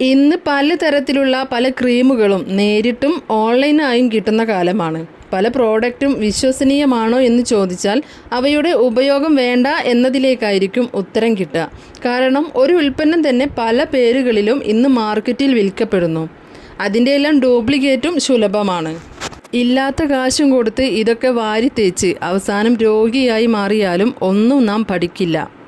ഇന്ന് പലതരത്തിലുള്ള പല ക്രീമുകളും നേരിട്ടും ഓൺലൈനായും കിട്ടുന്ന കാലമാണ്. പല പ്രോഡക്റ്റും വിശ്വസനീയമാണോ എന്ന് ചോദിച്ചാൽ അവയുടെ ഉപയോഗം വേണ്ട എന്നതിലേക്കായിരിക്കും ഉത്തരം കിട്ടുക. കാരണം ഒരു ഉൽപ്പന്നം തന്നെ പല പേരുകളിലും ഇന്ന് മാർക്കറ്റിൽ വിൽക്കപ്പെടുന്നു. അതിന്റെ എല്ലാം ഡ്യൂപ്ലിക്കേറ്റും സുലഭമാണ്. ഇല്ലാത്ത കാശും കൊടുത്ത് ഇതൊക്കെ വാരി തേച്ച് അവസാനം രോഗിയായി മാറിയാലും ഒന്നും നാം പഠിക്കില്ല.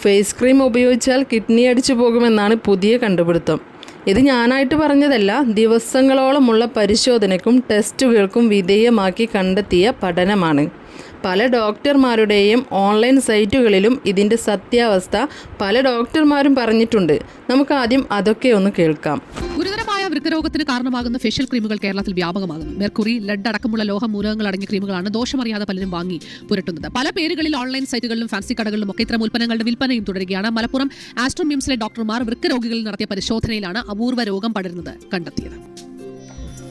ഫേസ് ക്രീം ഉപയോഗിച്ചാൽ കിഡ്നി അടിച്ചു പോകുമെന്നാണ് പുതിയ കണ്ടുപിടുത്തം. ഇത് ഞാനായിട്ട് പറഞ്ഞതല്ല ദിവസങ്ങളോളമുള്ള പരിശോധനയ്ക്കും ടെസ്റ്റുകൾക്കും വിധേയമാക്കി കണ്ടെത്തിയ പഠനമാണ്. പല ഡോക്ടർമാരുടെയും ഓൺലൈൻ സൈറ്റുകളിലും ഇതിന്റെ സത്യാവസ്ഥ പല ഡോക്ടർമാരും പറഞ്ഞിട്ടുണ്ട്. നമുക്ക് ആദ്യം അതൊക്കെ ഒന്ന് കേൾക്കാം. വൃക്കരോഗത്തിന് കാരണമാകുന്ന ഫേഷ്യൽ ക്രീമുകൾ കേരളത്തിൽ വ്യാപകമാകുന്നു. മെർക്കുറി ലഡ് അടക്കമുള്ള ലോഹ മൂലകങ്ങൾ അടങ്ങിയ ക്രീമുകളാണ് ദോഷമറിയാതെ പലരും വാങ്ങി പുരട്ടുന്നത്. പല പേരുകളിൽ ഓൺലൈൻ സൈറ്റുകളിലും ഫാൻസി കടകളിലും ഒക്കെ ഇത്തരം ഉൽപ്പന്നങ്ങളുടെ വിൽപ്പനയും തുടരുകയാണ്. മലപ്പുറം ആസ്ട്രോമ്യൂംസിലെ ഡോക്ടർമാർ വൃക്കരോഗികളിൽ നടത്തിയ പരിശോധനയിലാണ് അപൂർവ രോഗം പടരുന്നത് കണ്ടെത്തിയത്.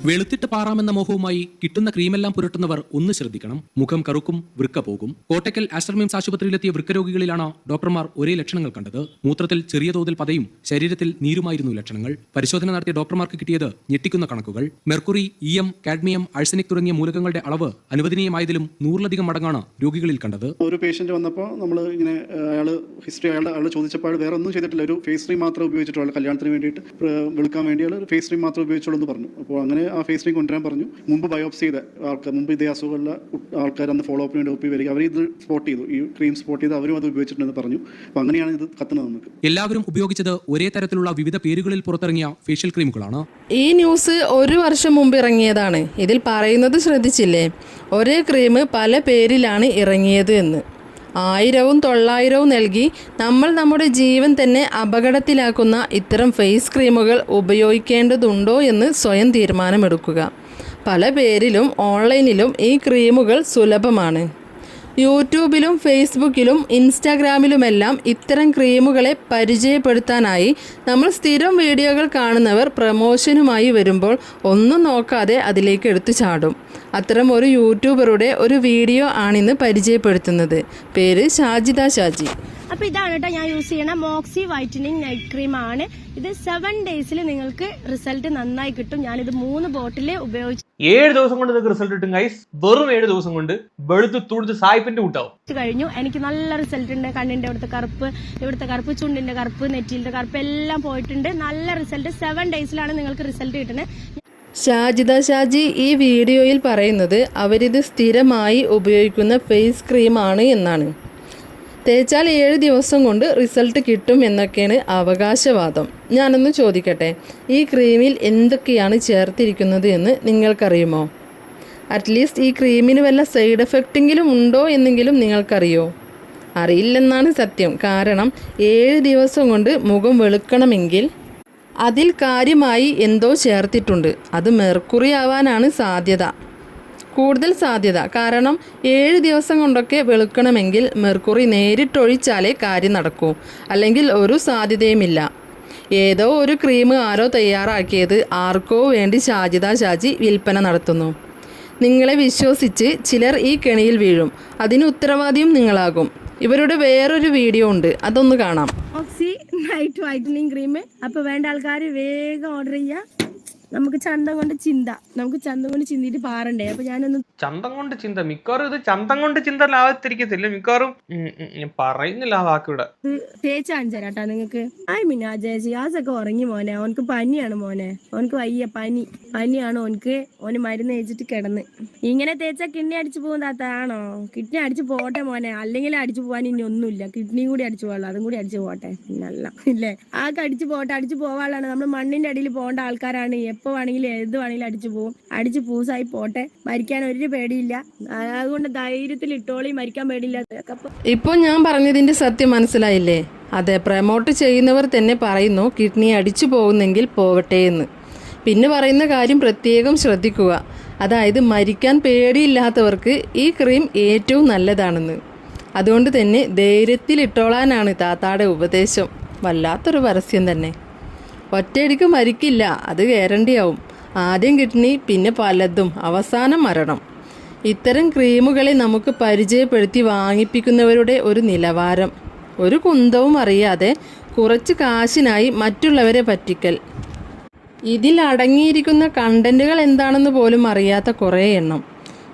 വെളുത്തിട്ട് പാറാമെന്ന മോഹവുമായി കിട്ടുന്ന ക്രീമെല്ലാം പുരട്ടുന്നവർ ഒന്ന് ശ്രദ്ധിക്കണം. മുഖം കറുക്കും വൃക്ക പോകും. കോട്ടക്കൽ ആസ്റ്റർമിംസ് ആശുപത്രിയിലെത്തിയ വൃക്കരോഗികളിലാണ് ഡോക്ടർമാർ ഒരേ ലക്ഷണങ്ങൾ കണ്ടത്. മൂത്രത്തിൽ ചെറിയ തോതിൽ പതയും ശരീരത്തിൽ നീരുമായിരുന്നു ലക്ഷണങ്ങൾ. പരിശോധന നടത്തിയ ഡോക്ടർമാർക്ക് കിട്ടിയത് ഞെട്ടിക്കുന്ന കണക്കുകൾ. മെർക്കുറി ഇയം കാഡ്മിയം അഴ്സനിക് തുടങ്ങിയ മൂലകങ്ങളുടെ അളവ് അനുവദനീയമായതിലും നൂറിലധികം മടങ്ങാണ് രോഗികളിൽ കണ്ടത്. ഒരു പേഷ്യന്റ് വന്നപ്പോൾ നമ്മൾ ഇങ്ങനെ അയാൾ ഹിസ്റ്ററി അയാൾ അയാൾ ചോദിച്ചപ്പോൾ വേറെ ഒന്നും ചെയ്തിട്ടില്ല. ഒരു ഫേസ് ക്രീം മാത്രം ഉപയോഗിച്ചിട്ടുള്ള. കല്യാണത്തിന് വേണ്ടിയിട്ട് വിളിക്കാൻ വേണ്ടി അയാൾ ഫേസ് ക്രീം മാത്രം ഉപയോഗിച്ചുള്ളൂ എന്ന് പറഞ്ഞു. അപ്പോൾ അങ്ങനെ ആ ഫേസ് ക്രീം കൊണ്ടുവരാൻ പറഞ്ഞു. മുമ്പ് ബയോപ്സി ചെയ്ത ആൾക്കാർ മുമ്പ് ഇതേ അസുഖമുള്ള ആൾക്കാർ അന്ന് ഫോളോ അപ്പിന് വേണ്ടി ഒപ്പി വരിക. അവർ ഇത് സ്പോട്ട് ചെയ്തു. ഈ ക്രീം സ്പോട്ട് ചെയ്ത് അവരും അത് ഉപയോഗിച്ചിട്ടുണ്ടെന്ന് പറഞ്ഞു. അപ്പോൾ അങ്ങനെയാണ് ഇത് കത്തുന്നത് നമുക്ക്. എല്ലാവരും ഉപയോഗിച്ചത് ഒരേ തരത്തിലുള്ള വിവിധ പേരുകളിൽ പുറത്തിറങ്ങിയ ഫേഷ്യൽ ക്രീമുകളാണ് ഈ ന്യൂസ് ഒരു വർഷം മുമ്പ് ഇറങ്ങിയതാണ്. ഇതിൽ പറയുന്നത് ശ്രദ്ധിച്ചില്ലേ? ഒരേ ക്രീം പല പേരിലാണ് ഇറങ്ങിയത് എന്ന്. ആയിരവും തൊള്ളായിരവും നൽകി നമ്മൾ നമ്മുടെ ജീവൻ തന്നെ അപകടത്തിലാക്കുന്ന ഇത്തരം ഫേസ് ക്രീമുകൾ ഉപയോഗിക്കേണ്ടതുണ്ടോ എന്ന് സ്വയം തീരുമാനമെടുക്കുക. പല പേരിലും ഓൺലൈനിലും ഈ ക്രീമുകൾ സുലഭമാണ്. യൂട്യൂബിലും ഫേസ്ബുക്കിലും ഇൻസ്റ്റാഗ്രാമിലുമെല്ലാം ഇത്തരം ക്രീമുകളെ പരിചയപ്പെടുത്താനായി നമ്മൾ സ്ഥിരം വീഡിയോകൾ കാണുന്നവർ പ്രമോഷനുമായി വരുമ്പോൾ ഒന്നും നോക്കാതെ അതിലേക്ക് എടുത്തു ചാടും. അത്തരം ഒരു യൂട്യൂബറുടെ ഒരു വീഡിയോ ആണിന്ന് പരിചയപ്പെടുത്തുന്നത്. പേര് ഷാജിദ ഷാജി. അപ്പൊ ഇതാണ് കേട്ടോ ഞാൻ യൂസ് ചെയ്യണ മോക്സി വൈറ്റനിങ് നൈറ്റ് ക്രീം ആണ്. ഇത് സെവൻ ഡേയ്സിൽ നിങ്ങൾക്ക് റിസൾട്ട് നന്നായി കിട്ടും. ഞാൻ ഇത് മൂന്ന് ബോട്ടിൽ ഉപയോഗിച്ചു ഏഴ് ദിവസം കൊണ്ട് നിങ്ങൾക്ക് റിസൾട്ട് കിട്ടും ഗൈസ് വെറും ഏഴ് ദിവസം കൊണ്ട് വെളുത്ത് തുടുത്ത് സായിപ്പിന്റെ കൂട്ടാവും കഴിഞ്ഞു. എനിക്ക് നല്ല റിസൾട്ട് ഉണ്ട്. കണ്ണിന്റെ ഇവിടുത്തെ കറുപ്പ് ഇവിടുത്തെ കറുപ്പ് ചുണ്ടിന്റെ കറുപ്പ് നെറ്റിയിലത്തെ കറുപ്പ് എല്ലാം പോയിട്ടുണ്ട്. നല്ല റിസൾട്ട് സെവൻ ഡേയ്സിലാണ് നിങ്ങൾക്ക് റിസൾട്ട് കിട്ടുന്നത് ഷാജിദ ഷാജി ഈ വീഡിയോയിൽ പറയുന്നത് അവരിത് സ്ഥിരമായി ഉപയോഗിക്കുന്ന ഫേസ് ക്രീമാണ് എന്നാണ്. തേച്ചാൽ ഏഴ് ദിവസം കൊണ്ട് റിസൾട്ട് കിട്ടും എന്നൊക്കെയാണ് അവകാശവാദം. ഞാനൊന്ന് ചോദിക്കട്ടെ ഈ ക്രീമിൽ എന്തൊക്കെയാണ് ചേർത്തിരിക്കുന്നത് എന്ന് നിങ്ങൾക്കറിയുമോ? അറ്റ്ലീസ്റ്റ് ഈ ക്രീമിന് വല്ല സൈഡ് എഫക്റ്റെങ്കിലും ഉണ്ടോ എന്നെങ്കിലും നിങ്ങൾക്കറിയോ? അറിയില്ലെന്നാണ് സത്യം. കാരണം ഏഴ് ദിവസം കൊണ്ട് മുഖം വെളുക്കണമെങ്കിൽ അതിൽ കാര്യമായി എന്തോ ചേർത്തിട്ടുണ്ട്. അത് മെർക്കുറി ആവാനാണ് സാധ്യത. കൂടുതൽ സാധ്യത. കാരണം ഏഴ് ദിവസം കൊണ്ടൊക്കെ വെളുക്കണമെങ്കിൽ മെർക്കുറി നേരിട്ടൊഴിച്ചാലേ കാര്യം നടക്കൂ. അല്ലെങ്കിൽ ഒരു സാധ്യതയുമില്ല. ഏതോ ഒരു ക്രീം ആരോ തയ്യാറാക്കിയത് ആർക്കോ വേണ്ടി ഷാജിത ഷാജി വിൽപ്പന നടത്തുന്നു. നിങ്ങളെ വിശ്വസിച്ച് ചിലർ ഈ കെണിയിൽ വീഴും. അതിന് ഉത്തരവാദിയും നിങ്ങളാകും. ഇവരുടെ വേറൊരു വീഡിയോ ഉണ്ട്. അതൊന്ന് കാണാം. ഓക്സി നൈറ്റ് വൈറ്റനിങ് ക്രീം അപ്പോൾ വേണ്ട ആൾക്കാർ വേഗം ഓർഡർ ചെയ്യാം. നമുക്ക് ചന്തം കൊണ്ട് ചിന്ത. നമുക്ക് ചന്തം കൊണ്ട് ചിന്തിട്ട് പാറണ്ടേ? അപ്പൊ ഞാനൊന്ന് ചന്തം കൊണ്ട് ചിന്ത. മിക്കവാറും ഇത് ചന്തം കൊണ്ട് ചിന്ത ലാഭത്തിരിക്കത്തില്ല. മിക്കവാറും പറയുന്നില്ല ആ വാക്കിവിടെ ചേച്ചി അഞ്ചരാട്ടാ തരാട്ടാ നിങ്ങക്ക്. ഐ മിന്നാ ആസൊക്കെ ഉറങ്ങി മോനെ. ഓനക്ക് പനിയാണ് മോനെ. ഓനക്ക് വയ്യ പനി. പനിയാണ് ഓനക്ക് ഓന് മരുന്ന് കഴിച്ചിട്ട് കിടന്ന്. ഇങ്ങനെ തേച്ചാ കിഡ്നി അടിച്ചു പോകും താത്താണോ കിഡ്നി അടിച്ചു പോട്ടെ മോനെ. അല്ലെങ്കിൽ അടിച്ചു പോകാൻ ഇനി ഒന്നുമില്ല. കിഡ്നിയും കൂടി അടിച്ചു പോകാനുള്ള അതും കൂടി അടിച്ചു പോട്ടെ. പിന്നല്ല ഇല്ലേ? ആക്കെ അടിച്ചു പോട്ടെ. അടിച്ചു പോവാനുള്ളതാണ്. നമ്മൾ മണ്ണിന്റെ അടിയിൽ പോകേണ്ട ആൾക്കാരാണ്. എപ്പോ വേണമെങ്കിലും ഏത് വേണമെങ്കിലും അടിച്ചു പോകും അടിച്ചു പൂസായി പോട്ടെ. മരിക്കാൻ ഒരു പേടിയില്ല. അതുകൊണ്ട് ധൈര്യത്തിൽ ഇട്ടോളി മരിക്കാൻ പേടിയില്ല. ഇപ്പൊ ഞാൻ പറഞ്ഞതിന്റെ സത്യം മനസ്സിലായില്ലേ? അതെ പ്രമോട്ട് ചെയ്യുന്നവർ തന്നെ പറയുന്നു കിഡ്നി അടിച്ചു പോകുന്നെങ്കിൽ പോവട്ടെ എന്ന്. പിന്നെ പറയുന്ന കാര്യം പ്രത്യേകം ശ്രദ്ധിക്കുക. അതായത് മരിക്കാൻ പേടിയില്ലാത്തവർക്ക് ഈ ക്രീം ഏറ്റവും നല്ലതാണെന്ന്. അതുകൊണ്ട് തന്നെ ധൈര്യത്തിലിട്ടോളാനാണ് താത്താടെ ഉപദേശം. വല്ലാത്തൊരു പരസ്യം തന്നെ. ഒറ്റയടിക്ക് മരിക്കില്ല അത് ഗ്യാരണ്ടിയാവും. ആദ്യം കിഡ്നി പിന്നെ പലതും. അവസാനം മരണം. ഇത്തരം ക്രീമുകളെ നമുക്ക് പരിചയപ്പെടുത്തി വാങ്ങിപ്പിക്കുന്നവരുടെ ഒരു നിലവാരം. ഒരു കുന്തവും അറിയാതെ കുറച്ച് കാശിനായി മറ്റുള്ളവരെ പറ്റിക്കൽ. ഇതിൽ അടങ്ങിയിരിക്കുന്ന കണ്ടന്റുകൾ എന്താണെന്ന് പോലും അറിയാത്ത കുറേ എണ്ണം.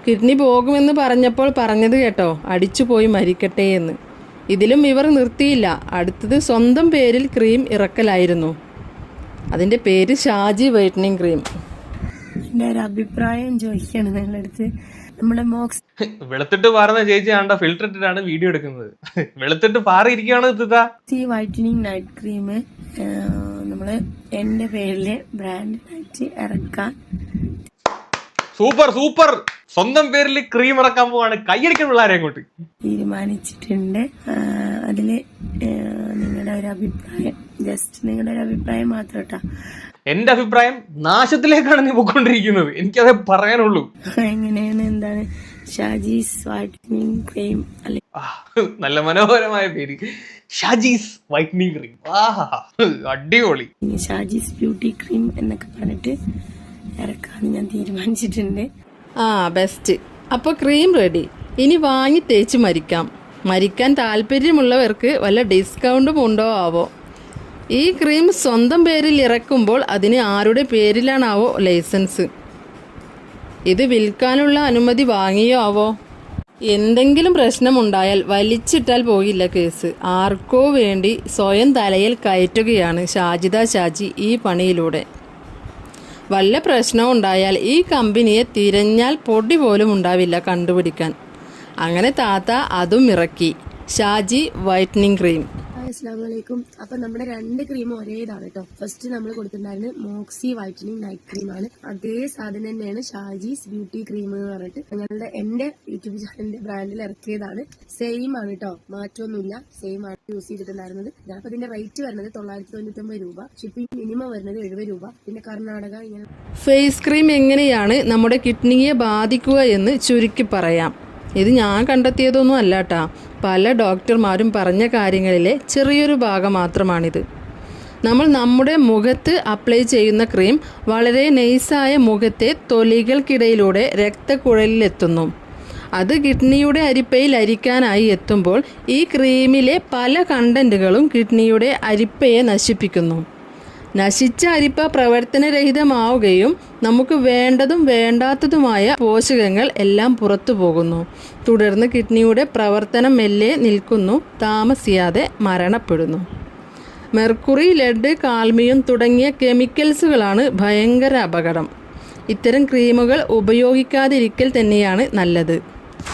കിഡ്നി പോകുമെന്ന് പറഞ്ഞപ്പോൾ പറഞ്ഞത് കേട്ടോ അടിച്ചു പോയി മരിക്കട്ടെ എന്ന്. ഇതിലും ഇവർ നിർത്തിയില്ല. അടുത്തത് സ്വന്തം പേരിൽ ക്രീം ഇറക്കലായിരുന്നു. അതിന്റെ പേര് ഷാജി വൈറ്റനിങ് ക്രീം. എന്റെ ഒരു അഭിപ്രായം ചോദിക്കുകയാണ് നിങ്ങളുടെ അടുത്ത് നമ്മുടെ മോക്സ് വെളുത്തിട്ട് പാറുന്ന ചേച്ചി ആണ്ട ഫിൽറ്റർ ഇട്ടിട്ടാണ് വീഡിയോ എടുക്കുന്നത്. വെളുത്തിട്ട് പാറിയിരിക്കുകയാണ് ഇതാ സി വൈറ്റനിങ് നൈറ്റ് ക്രീം നമ്മൾ എന്റെ പേരിൽ ബ്രാൻഡിനായിട്ട് ഇറക്കാൻ സൂപ്പർ സൂപ്പർ. സ്വന്തം പേരിൽ ക്രീം ഇറക്കാൻ പോവാണ്. കൈയടിക്കുന്ന പിള്ളേരെ അങ്ങോട്ട്. തീരുമാനിച്ചിട്ടുണ്ട്. അതിൽ നിങ്ങളുടെ ഒരു അഭിപ്രായം. ജസ്റ്റ് നിങ്ങളുടെ ഒരു അഭിപ്രായം മാത്രം കേട്ടോ എന്റെ അഭിപ്രായം നാശത്തിലേക്കാണ് നീ പോയിക്കൊണ്ടിരിക്കുന്നത്. എനിക്കതേ പറയാനുള്ളൂ. എങ്ങനെയാണ് എന്താണ് ഷാജീസ് വൈറ്റനിങ് ക്രീം അല്ലെ നല്ല മനോഹരമായ പേര്. Shaji's whitening cream. ആഹാ അടിപൊളി. ഷാജീസ് ബ്യൂട്ടി ക്രീം എന്നൊക്കെ പറഞ്ഞിട്ട് ഇറക്കാന്ന് ഞാൻ തീരുമാനിച്ചിട്ടുണ്ട്. ആ ബെസ്റ്റ് അപ്പോൾ ക്രീം റെഡി ഇനി വാങ്ങി തേച്ച് മരിക്കാം. മരിക്കാൻ താല്പര്യമുള്ളവർക്ക് വല്ല ഡിസ്കൗണ്ടും ഉണ്ടോ ആവോ? ഈ ക്രീം സ്വന്തം പേരിൽ ഇറക്കുമ്പോൾ അതിന് ആരുടെ പേരിലാണാവോ ലൈസൻസ്? ഇത് വിൽക്കാനുള്ള അനുമതി വാങ്ങിയോ ആവോ? എന്തെങ്കിലും പ്രശ്നമുണ്ടായാൽ വലിച്ചിട്ടാൽ പോയില്ല കേസ്. ആർക്കോ വേണ്ടി സ്വയം തലയിൽ കയറ്റുകയാണ് ഷാജിദ ഷാജി ഈ പണിയിലൂടെ. വല്ല പ്രശ്നവും ഉണ്ടായാൽ ഈ കമ്പനിയെ തിരഞ്ഞാൽ പൊടി പോലും ഉണ്ടാവില്ല കണ്ടുപിടിക്കാൻ. അങ്ങനെ താത്ത അതും ഇറക്കി. Shaji whitening cream. അസ്സാം വലൈക്കും അപ്പൊ നമ്മുടെ രണ്ട് ക്രീം ഒരേ ഇതാണ് കേട്ടോ ഫസ്റ്റ് നമ്മൾ കൊടുത്തിട്ടുണ്ടായിരുന്നത് മോക്സി വൈറ്റനിങ് നൈറ്റ് ക്രീമാണ് അതേ സാധനം തന്നെയാണ് ഷാജീസ് ബ്യൂട്ടി ക്രീം എന്ന് പറഞ്ഞിട്ട് ഞങ്ങളുടെ എന്റെ യൂട്യൂബ് ചാനലിന്റെ ബ്രാൻഡിൽ ഇറക്കിയതാണ്. സെയിം ആണ് കേട്ടോ മാറ്റമൊന്നുമില്ല സെയിം ആണ് യൂസ് ചെയ്തിട്ടുണ്ടായിരുന്നത്. അപ്പൊ ഇതിന്റെ റേറ്റ് വരുന്നത് തൊള്ളായിരത്തി തൊണ്ണൂറ്റൊമ്പത് രൂപ. ഷിപ്പിംഗ് മിനിമം വരുന്നത് എഴുപത് രൂപ. പിന്നെ കർണാടക ഇങ്ങനെ ഫേസ് ക്രീം എങ്ങനെയാണ് നമ്മുടെ കിഡ്നിയെ ബാധിക്കുക എന്ന് ചുരുക്കി പറയാം. ഇത് ഞാൻ കണ്ടെത്തിയതൊന്നും അല്ലാട്ടാ പല ഡോക്ടർമാരും പറഞ്ഞ കാര്യങ്ങളിലെ ചെറിയൊരു ഭാഗം മാത്രമാണിത് നമ്മൾ നമ്മുടെ മുഖത്ത് അപ്ലൈ ചെയ്യുന്ന ക്രീം വളരെ നൈസായ മുഖത്തെ തൊലികൾക്കിടയിലൂടെ രക്തക്കുഴലിലെത്തുന്നു. അത് കിഡ്നിയുടെ അരിപ്പയിൽ അരിക്കാനായി എത്തുമ്പോൾ ഈ ക്രീമിലെ പല കണ്ടന്റുകളും കിഡ്നിയുടെ അരിപ്പയെ നശിപ്പിക്കുന്നു. നശിച്ച അരിപ്പ പ്രവർത്തനരഹിതമാവുകയും നമുക്ക് വേണ്ടതും വേണ്ടാത്തതുമായ പോഷകങ്ങൾ എല്ലാം പുറത്തു പോകുന്നു. തുടർന്ന് കിഡ്നിയുടെ പ്രവർത്തനം മെല്ലെ നിൽക്കുന്നു താമസിയാതെ മരണപ്പെടുന്നു. മെർക്കുറി ലെഡ് കാൽമിയം തുടങ്ങിയ കെമിക്കൽസുകളാണ് ഭയങ്കര അപകടം. ഇത്തരം ക്രീമുകൾ ഉപയോഗിക്കാതിരിക്കൽ തന്നെയാണ് നല്ലത്.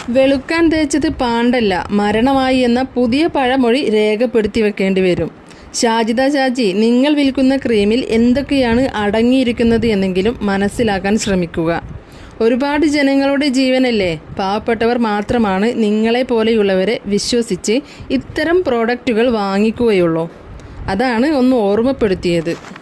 വെളുക്കാൻ തേച്ചത് പാണ്ടല്ല മരണമായി എന്ന പുതിയ പഴമൊഴി രേഖപ്പെടുത്തി വെക്കേണ്ടി വരും. ഷാജിദ ഷാജി നിങ്ങൾ വിൽക്കുന്ന ക്രീമിൽ എന്തൊക്കെയാണ് അടങ്ങിയിരിക്കുന്നത് എന്നെങ്കിലും മനസ്സിലാക്കാൻ ശ്രമിക്കുക. ഒരുപാട് ജനങ്ങളുടെ ജീവനല്ലേ? പാവപ്പെട്ടവർ മാത്രമാണ് നിങ്ങളെ പോലെയുള്ളവരെ വിശ്വസിച്ച് ഇത്തരം പ്രോഡക്റ്റുകൾ വാങ്ങിക്കുകയുള്ളൂ. അതാണ് ഒന്ന് ഓർമ്മപ്പെടുത്തിയത്.